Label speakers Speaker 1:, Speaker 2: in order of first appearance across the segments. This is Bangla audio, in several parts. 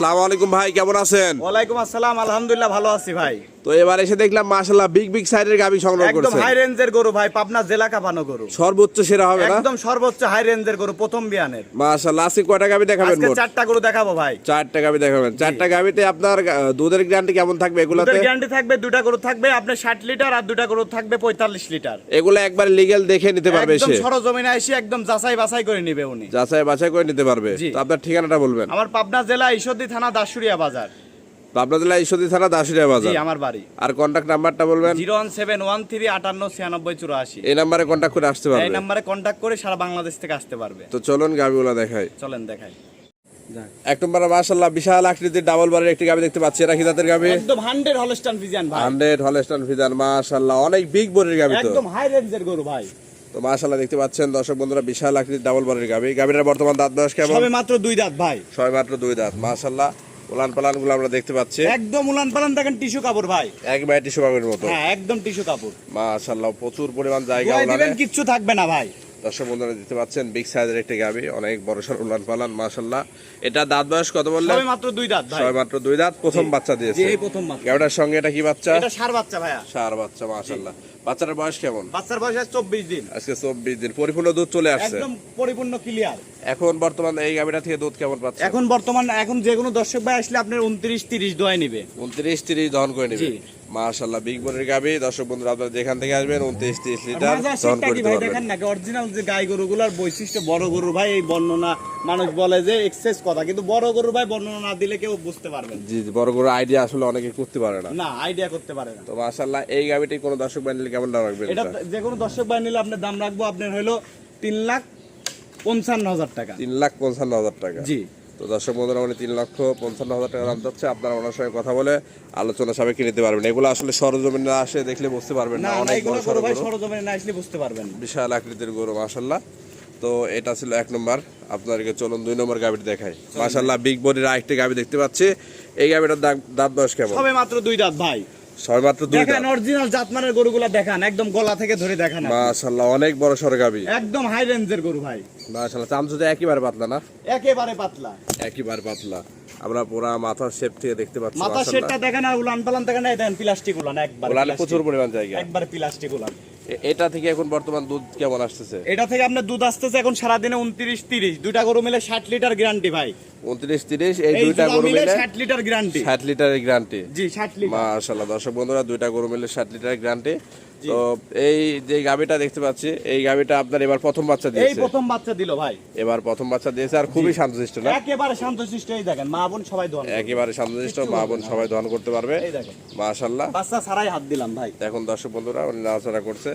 Speaker 1: আসসালামু আলাইকুম ভাই কেমন আছেন?
Speaker 2: ওয়ালাইকুম আসসালাম আলহামদুলিল্লাহ ভালো আছি ভাই।
Speaker 1: তো এবার এসে দেখলাম বিগ বিগ সাইজের গাবি সংগ্রহ
Speaker 2: একদম হাই রেঞ্জের গরু ভাই পাবনা জেলা কাপানো গরু।
Speaker 1: সর্বোচ্চ সেরা হবে না?
Speaker 2: একদম সর্বোচ্চ হাই রেঞ্জের গরু প্রথম বিয়ানের।
Speaker 1: মাশাল্লাহ আজকে কয়টা গাবি দেখাবেন
Speaker 2: আজকে চারটা গরু দেখাবো ভাই।
Speaker 1: চারটা গাবি দেখাবেন। চারটা গাবিতে আপনার দুধের গ্যারান্টি কেমন থাকবে এগুলাতে?
Speaker 2: দুধের গ্যারান্টি থাকবে দুটা গরু থাকবে আপনার ষাট লিটার আর দুটা গরু থাকবে পঁয়তাল্লিশ লিটার।
Speaker 1: এগুলো একবার লিগেল দেখে নিতে পারবে
Speaker 2: একদম
Speaker 1: সে
Speaker 2: সরজমিনে এসে একদম যাচাই বাছাই করে নিবে উনি।
Speaker 1: যাচাই বাছাই করে নিতে পারবে। তো আপনার ঠিকানাটা বলবেন।
Speaker 2: আমার পাবনা জেলা ঈশ্বরদী থানা দাসুরিয়া বাজার।
Speaker 1: পাবনা জেলা ঈশ্বরদী থানা দাসুরিয়া বাজার।
Speaker 2: আমার বাড়ি।
Speaker 1: আর কন্টাক্ট নাম্বারটা বলবেন?
Speaker 2: Zero one seven one three আটান্ন ছিয়ানব্বই চুরাশি।
Speaker 1: এই নাম্বারে কন্টাক্ট করে আসতে
Speaker 2: এই নাম্বারে কন্ট্যাক্ট করে সারা বাংলাদেশ থেকে আসতে পারবে।
Speaker 1: তো চলুন গাবিগুলো দেখাই।
Speaker 2: চলেন দেখাই।
Speaker 1: এক নম্বর মাশাল্লাহ বিশাল আকৃতির ডাবল বারের একটি গাবি দেখতে পাচ্ছি। এটা কি জাতের গাবি?
Speaker 2: একদম হান্ড্রেড হলস্টান ফিজিয়ান ভাই।
Speaker 1: হান্ড্রেড হলস্টান ফিজান মাশাল্লাহ অনেক বিগ বডির গাবি তো।
Speaker 2: একদম হাই রেঞ্জের গরু ভাই।
Speaker 1: তো মাশাল্লাহ দেখতে পাচ্ছেন দর্শক বন্ধুরা বিশাল আকৃতির ডাবল বারের গাবি গাবিটার বর্তমান দাঁত বয়স কেমন?
Speaker 2: সবে মাত্র দুই দাঁত ভাই।
Speaker 1: সবে মাত্র দুই দাঁত মাশাল্লাহ উলান পালানগুলো আমরা দেখতে পাচ্ছি।
Speaker 2: একদম উলান পালান দেখেন টিস্যু কাপড় ভাই।
Speaker 1: এক টিস্যু কাপড়ের মতো।
Speaker 2: হ্যাঁ একদম টিস্যু কাপড়।
Speaker 1: মাশাল্লাহ প্রচুর পরিমাণ জায়গা
Speaker 2: দিবেন কিচ্ছু থাকবে না ভাই।
Speaker 1: দর্শক বন্ধুরা দেখতে পাচ্ছেন বিগ সাইজের একটি গাবি অনেক বড় সড় উলান পালান মাশাল্লাহ এটা দাঁত বয়স কত বললেন?
Speaker 2: সবে মাত্র দুই দাঁত ভাই।
Speaker 1: ছয় মাত্র দুই দাঁত প্রথম বাচ্চা দিয়েছে।
Speaker 2: এই প্রথম মাত্র
Speaker 1: গাবিটার সঙ্গে এটা কি বাচ্চা?
Speaker 2: এটা সার বাচ্চা ভাইয়া।
Speaker 1: সার বাচ্চা মাশাল্লাহ বাচ্চাটার বয়স কেমন?
Speaker 2: বাচ্চার বয়স আছে চব্বিশ দিন।
Speaker 1: আজকে চব্বিশ দিন পরিপূর্ণ দুধ চলে আসছে।
Speaker 2: একদম পরিপূর্ণ ক্লিয়ার
Speaker 1: এখন বর্তমান এই গাবিটা থেকে দুধ কেমন পাচ্ছে?
Speaker 2: এখন বর্তমান এখন যে কোনো দর্শক ভাই আসলে আপনার উনত্রিশ তিরিশ দোয়াই নিবে।
Speaker 1: উনত্রিশ তিরিশ দহন করে নেবে।
Speaker 2: জি।
Speaker 1: মাশাল্লাহ বিগ বোনের গাবি। দর্শক বন্ধুরা আপনারা যেখান থেকে আসবেন উনত্রিশ তিরিশ লিটার দহন
Speaker 2: ভাই
Speaker 1: পারবেন।
Speaker 2: দেখেন নাকি? অরিজিনাল যে গাই গরুগুলার বৈশিষ্ট্য বড় গরু ভাই এই বর্ণনা মানুষ বলে যে এক্সেস কথা। কিন্তু বড় গরু ভাই বর্ণনা না দিলে কেউ বুঝতে পারবে
Speaker 1: জি বড় বড় আইডিয়া আসলে অনেকে করতে পারে না।
Speaker 2: না আইডিয়া করতে পারে না।
Speaker 1: তো মাশাল্লাহ এই গাবিটি কোনো দর্শক বানিয়ে কেমন দাম রাখবেন
Speaker 2: এটা? যে কোনো দর্শক ভাই নিলে আপনার দাম রাখব আপনার হলো তিন লাখ পঞ্চান্ন হাজার টাকা।
Speaker 1: তিন লাখ পঞ্চান্ন হাজার টাকা।
Speaker 2: জি।
Speaker 1: তো দর্শক বন্ধুরা মানে তিন লক্ষ পঞ্চান্ন হাজার টাকা দাম যাচ্ছে আপনারা ওনার সঙ্গে কথা বলে আলোচনা সাপেক্ষে নিতে পারবেন। এগুলো আসলে সরজমিনে না আসে দেখলে বুঝতে পারবেন
Speaker 2: না
Speaker 1: অনেক।
Speaker 2: সরজমিনে না আসলে বুঝতে পারবেন
Speaker 1: বিশাল আকৃতির গরু মাশাল্লাহ তো এটা ছিল এক নম্বর। আপনাদেরকে চলুন দুই নম্বর গাবিটি দেখাই। মাশাল্লাহ বিগ বডির আরেকটি গাবি দেখতে পাচ্ছি। এই গাবিটার দাঁত বয়স কেমন?
Speaker 2: মাত্র দুই দাঁত ভাই।
Speaker 1: ছয় দুই
Speaker 2: দেখেন অরিজিনাল জাতমানের গরুগুলা দেখান একদম গলা থেকে ধরে দেখান আপনি।
Speaker 1: অনেক বড় সর
Speaker 2: একদম হাই রেঞ্জের গরু ভাই।
Speaker 1: একেবারে পাতলা না?
Speaker 2: একেবারে পাতলা।
Speaker 1: একেবারে পাতলা। আমরা পুরা মাথার শেপ থেকে দেখতে পাচ্ছি
Speaker 2: মাথার দেখেন আর উলান পালান দেখেন এই দেখেন প্লাস্টিক উলান একবার
Speaker 1: ওলানে প্রচুর পরিমাণ জায়গা।
Speaker 2: একবার প্লাস্টিক উলান।
Speaker 1: এটা থেকে এখন বর্তমান দুধ কেমন আসতেছে?
Speaker 2: এটা থেকে আপনার দুধ আসতেছে এখন সারাদিনে উনত্রিশ তিরিশ। দুইটা গরু মিলে ষাট লিটার গ্যারান্টি ভাই।
Speaker 1: উনত্রিশ তিরিশ এই দুইটা
Speaker 2: দুটা
Speaker 1: গরু
Speaker 2: মিলে
Speaker 1: মিলে
Speaker 2: ষাট লিটার গ্যারান্টি
Speaker 1: ষাট লিটারের গ্যারান্টি
Speaker 2: জি ষাট লিটার।
Speaker 1: মাশাল্লাহ দর্শক বন্ধুরা দুইটা গরু মিলে ষাট লিটার গ্যারান্টি তো এই যে গাবিটা দেখতে পাচ্ছি এই গাবিটা আপনার এবার প্রথম বাচ্চা
Speaker 2: এই
Speaker 1: দিয়েছে।
Speaker 2: প্রথম বাচ্চা দিল ভাই।
Speaker 1: এবার প্রথম বাচ্চা দিয়েছে আর খুবই শান্তশিষ্ট না?
Speaker 2: একেবারে শান্তশিষ্ট এই দেখেন মা বোন সবাই দোয়ান
Speaker 1: একেবারে শান্তশিষ্ট মা বোন সবাই করতে পারবে।
Speaker 2: এই দেখেন।
Speaker 1: মাশাল্লাহ
Speaker 2: বাচ্চা ছাড়াই হাত দিলাম ভাই।
Speaker 1: এখন দর্শক বন্ধুরা উনি নাড়াচাড়া করছে।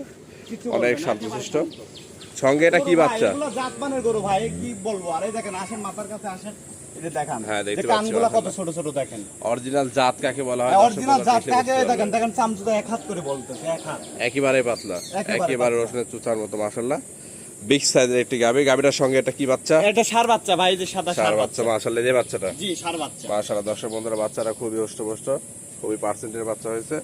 Speaker 1: অনেক শান্তশিষ্ট সঙ্গে এটা কি বাচ্চা?
Speaker 2: জাতমানের গরু ভাই কি বলব? আর এই দেখেন আসেন মাথার কাছে আসেন এটা দেখান
Speaker 1: হ্যাঁ, দেখতে পাচ্ছি,
Speaker 2: কানগুলা কত ছোট ছোট দেখেন।
Speaker 1: অরিজিনাল জাত কাকে বলা হয়?
Speaker 2: অরিজিনাল জাত কাকে দেখেন দেখেন চামচুদা এক হাত করে বলতেছে এক হাত।
Speaker 1: একেবারে পাতলা
Speaker 2: একেবারে
Speaker 1: একেবারে রসুনের চুচার মতো মাশাল্লাহ বিগ সাইজের একটি গাবি গাবিটার সঙ্গে এটা কি বাচ্চা?
Speaker 2: এটা সার বাচ্চা ভাই এই যে সাদা
Speaker 1: সার
Speaker 2: সার
Speaker 1: বাচ্চা
Speaker 2: বাচ্চা।
Speaker 1: যে বাচ্চাটা।
Speaker 2: জি সার বাচ্চা।
Speaker 1: মাশাল্লাহ দর্শক বন্ধুরা বাচ্চারা খুবই হষ্টপুষ্ট খুবই পার্সেন্টের বাচ্চা হয়েছে।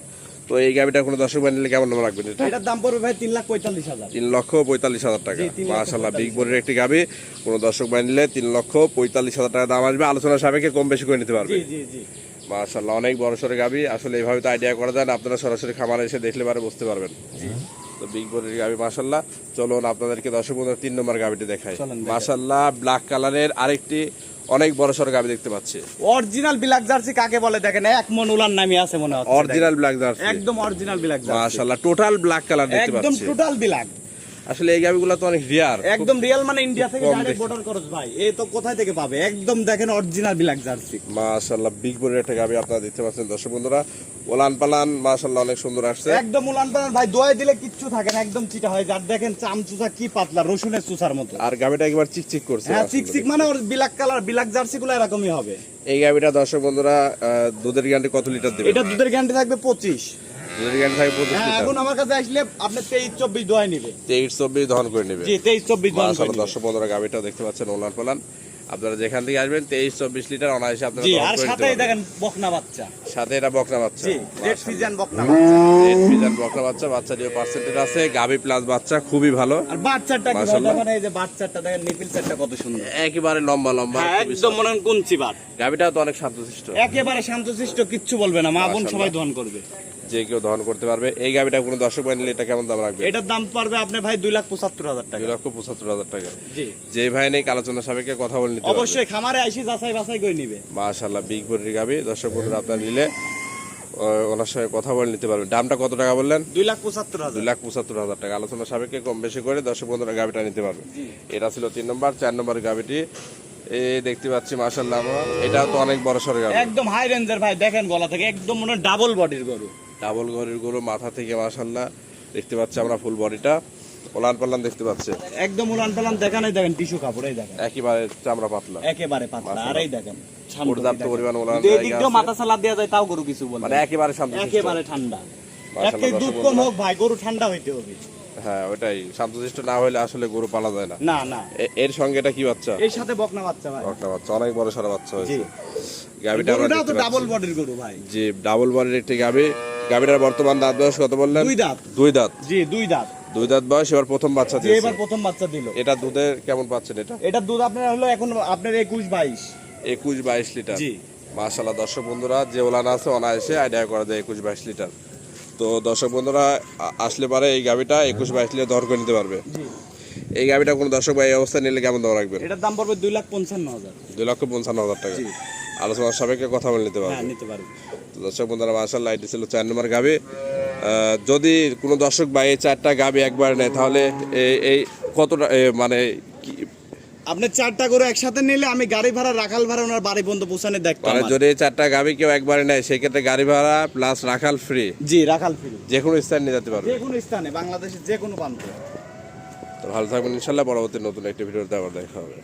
Speaker 1: তো এই গাবিটা কোনো দর্শক বানিয়ে কেমন নাম রাখবেন? এটা
Speaker 2: এটার দাম পড়বে ভাই তিন লাখ পঁয়তাল্লিশ হাজার।
Speaker 1: তিন লক্ষ পঁয়তাল্লিশ হাজার টাকা। মাশাল্লাহ বিগ বোর্ডের একটি গাবি কোনো দর্শক বানিয়ে তিন লক্ষ পঁয়তাল্লিশ হাজার টাকা দাম আসবে। আলোচনা সাপেক্ষে কম বেশি করে নিতে পারবে। মাশাল্লাহ অনেক বড় সড়ো গাবি আসলে এইভাবে তো আইডিয়া করা যায় না। আপনারা সরাসরি খামারে এসে দেখলে পারে বুঝতে পারবেন। তো বিগ বোর্ডের গাবি মাশাল্লাহ চলুন আপনাদেরকে দর্শক তিন নম্বর গাবিটি দেখাই। মাশাল্লাহ ব্ল্যাক কালারের আরেকটি অনেক বড় সড়ো গাবি দেখতে পাচ্ছি।
Speaker 2: অরিজিনাল ব্ল্যাক জার্সি কাকে বলে দেখেন? এক মন উলার নামে আছে মনে হচ্ছে।
Speaker 1: অরিজিনাল ব্ল্যাক জার্সি
Speaker 2: একদম অরিজিনাল ব্ল্যাক জার্সি
Speaker 1: মাশাআল্লাহ টোটাল ব্ল্যাক কালার দেখতে পাচ্ছি।
Speaker 2: একদম টোটাল বিলাক
Speaker 1: আসলে এই গাবিগুলো তো অনেক রিয়ার
Speaker 2: একদম রিয়েল মানে ইন্ডিয়া থেকে ডাইরেক্ট বর্ডার খরচ ভাই। এই তো কোথায় থেকে পাবে? একদম দেখেন অরিজিনাল বিলাক জার্সি
Speaker 1: মাশাল্লাহ বিগ বোর্ডের একটা গাবি আপনারা দেখতে পাচ্ছেন দর্শক বন্ধুরা। ওলান পালান মাশাল্লাহ অনেক সুন্দর আসছে।
Speaker 2: একদম উলান পালান ভাই দোয়াই দিলে কিচ্ছু থাকে না একদম চিটা হয় যার দেখেন চামচুচা কি পাতলা রসুনের চুচার মতো।
Speaker 1: আর গাবিটা একবার চিকচিক করছে
Speaker 2: হ্যাঁ
Speaker 1: মাশাআল্লাহ।
Speaker 2: চিক চিক মানে ওর বিলাক কালার বিলাক জার্সি গুলো এরকমই হবে।
Speaker 1: এই গাবিটা দর্শক বন্ধুরা দুধের গ্যারান্টি কত লিটার দেবে
Speaker 2: এটা দুধের গ্যারান্টি থাকবে পঁচিশ।
Speaker 1: দুধের গ্যারান্টি থাকবে পঁচিশ
Speaker 2: হ্যাঁ এখন আমার কাছে আসলে আপনি তেইশ চব্বিশ দোয়াই নিবে।
Speaker 1: তেইশ চব্বিশ দহন করে নেবে।
Speaker 2: জি তেইশ চব্বিশ দোয়াই
Speaker 1: মাশাল্লাহ দর্শক বন্ধুরা গাবিটাও দেখতে পাচ্ছেন ওলান পালান। আপনারা যেখান থেকে আসবেন তেইশ চব্বিশ লিটার অনায়াসে আপনারা
Speaker 2: আর
Speaker 1: করে নিতে
Speaker 2: সাথেই
Speaker 1: পারবেন।
Speaker 2: দেখেন বকনা বাচ্চা।
Speaker 1: সাথে এটা বকনা বাচ্চা।
Speaker 2: রেড বকনা বাচ্চা
Speaker 1: রেড ফিজান বকনা বাচ্চা বাচ্চা পার্সেন্টেজ আছে। গাবি প্লাস বাচ্চা খুবই ভালো।
Speaker 2: আর বাচ্চাটা কি ভাই এই যে বাচ্চাটা দেখেন নিপিল সেটটা কত সুন্দর।
Speaker 1: একেবারে লম্বা লম্বা।
Speaker 2: হ্যাঁ, একদম মনে বাট।
Speaker 1: গাবিটা তো অনেক শান্তশিষ্ট
Speaker 2: একেবারে শান্তশিষ্ট কিচ্ছু বলবে না। মা বোন সবাই দহন করবে।
Speaker 1: যে কেউ দহন করতে পারবে। এই গাবিটা কোনো দর্শক বাই নিলে এটা কেমন দাম রাখবে?
Speaker 2: এটার দাম পারবে আপনি ভাই দুই লাখ পঁচাত্তর হাজার টাকা।
Speaker 1: দুই লক্ষ পঁচাত্তর হাজার টাকা। যে ভাই নেই আলোচনা সাপেক্ষে কথা বলে নিতে
Speaker 2: অবশ্যই খামারে আইসি যাচাই বাছাই করে নিবে।
Speaker 1: মাশাল্লাহ বিগ বডির গাবি। দর্শক বন্ধুরা আপনার নিলে ওনার সঙ্গে কথা বলে নিতে পারবেন দামটা কত টাকা বললেন?
Speaker 2: দুই লাখ পঁচাত্তর হাজার।
Speaker 1: দুই লাখ পঁচাত্তর হাজার টাকা। আলোচনা সাপেক্ষে কম বেশি করে দর্শক বন্ধুরা গাবিটা নিতে পারবে। এটা ছিল তিন নম্বর চার নম্বর গাবিটি। এই দেখতে পাচ্ছি মাশাল্লাহ এটা তো অনেক বড় গাবি।
Speaker 2: একদম হাই রেঞ্জের ভাই দেখেন গলা থেকে একদম মনে ডাবল বডির গরু।
Speaker 1: ডাবল ঘরের গরু মাথা থেকে মাশাল্লাহ দেখতে পাচ্ছি আমরা ফুল বডিটা। ওলান পাল্লান দেখতে পাচ্ছি।
Speaker 2: একদম উলান পালান দেখেন এই দেখেন টিস্যু কাপড় এই দেখেন।
Speaker 1: একেবারে চামড়া পাতলা।
Speaker 2: একেবারে পাতলা আর এই দেখেন
Speaker 1: পর্যাপ্ত পরিমাণ ওলান
Speaker 2: যদি
Speaker 1: জায়গা
Speaker 2: এদিক দিয়েও
Speaker 1: আছে।
Speaker 2: মাথা চালা দেওয়া যায় তাও গরু কিছু বলবে
Speaker 1: মানে একেবারে শান্ত
Speaker 2: একেবারে ঠান্ডা।
Speaker 1: মাশাআল্লাহ,
Speaker 2: দুধ কম হোক ভাই গরু ঠান্ডা হইতে হবে।
Speaker 1: হ্যাঁ ওটাই। শান্তশিষ্ট না হলে আসলে গরু পালা যায় না।
Speaker 2: না না।
Speaker 1: এর সঙ্গে এটা কি বাচ্চা?
Speaker 2: এর সাথে বকনা বাচ্চা ভাই।
Speaker 1: একটা বাচ্চা অনেক বড় সারা বাচ্চা হয়েছে। গাবিটা আমরা
Speaker 2: গরুটাও তো
Speaker 1: দেখতে
Speaker 2: ডাবল বডির গরু ভাই।
Speaker 1: জি ডাবল বডির একটি গাবি গাবিটার বর্তমান দাঁত বয়স কত বললেন?
Speaker 2: দুই দাঁত।
Speaker 1: দুই দাঁত।
Speaker 2: জি দুই দাঁত।
Speaker 1: দুই দাঁত বয়স এবার প্রথম বাচ্চা দিয়েছে।
Speaker 2: এবার প্রথম বাচ্চা দিল।
Speaker 1: এটা দুধের কেমন পাচ্ছেন এটা?
Speaker 2: এটার দুধ আপনার হলো এখন আপনার একুশ বাইশ।
Speaker 1: একুশ বাইশ লিটার।
Speaker 2: জি।
Speaker 1: মাশাল্লাহ দর্শক বন্ধুরা যে ওলান আছে অনায়াসে আইডিয়া করা যায় একুশ বাইশ লিটার। তো দর্শক বন্ধুরা আসলে পারে এই গাবিটা একুশ বাইশ লিটার দর করে নিতে পারবে।
Speaker 2: জি।
Speaker 1: এই গাবিটা কোনো দর্শক ভাই এই অবস্থায় নিলে কেমন দাম রাখবেন?
Speaker 2: এটার দাম পড়বে দুই লাখ পঞ্চান্ন হাজার।
Speaker 1: দুই লক্ষ পঞ্চান্ন হাজার টাকা।
Speaker 2: জি।
Speaker 1: আলোচনার সাপেক্ষে কথা বলে নিতে পারবে।
Speaker 2: হ্যাঁ নিতে পারবে।
Speaker 1: দর্শক বন্ধুরা মাশাল্লাহ এটি ছিল চার নম্বর গাবি। যদি কোনো দর্শক ভাই এই চারটা গাবি একবার নেয় তাহলে এই এই কতটা মানে
Speaker 2: আপনি চারটা করে একসাথে নিলে আমি গাড়ি ভাড়া রাখাল ভাড়া ওনার বাড়ি পর্যন্ত পৌঁছানোর দায়িত্ব
Speaker 1: মানে যদি চারটা গাবি কেউ একবারে নেয় সেক্ষেত্রে গাড়ি ভাড়া প্লাস রাখাল ফ্রি
Speaker 2: জি রাখাল ফিল
Speaker 1: যে কোনো স্থান নিয়ে যেতে পারবে।
Speaker 2: যে কোনো স্থানে বাংলাদেশের যে কোনো প্রান্তে।
Speaker 1: তো ভালো থাকবেন। ইনশাল্লাহ পরবর্তী নতুন একটি ভিডিওতে আবার দেখা হবে।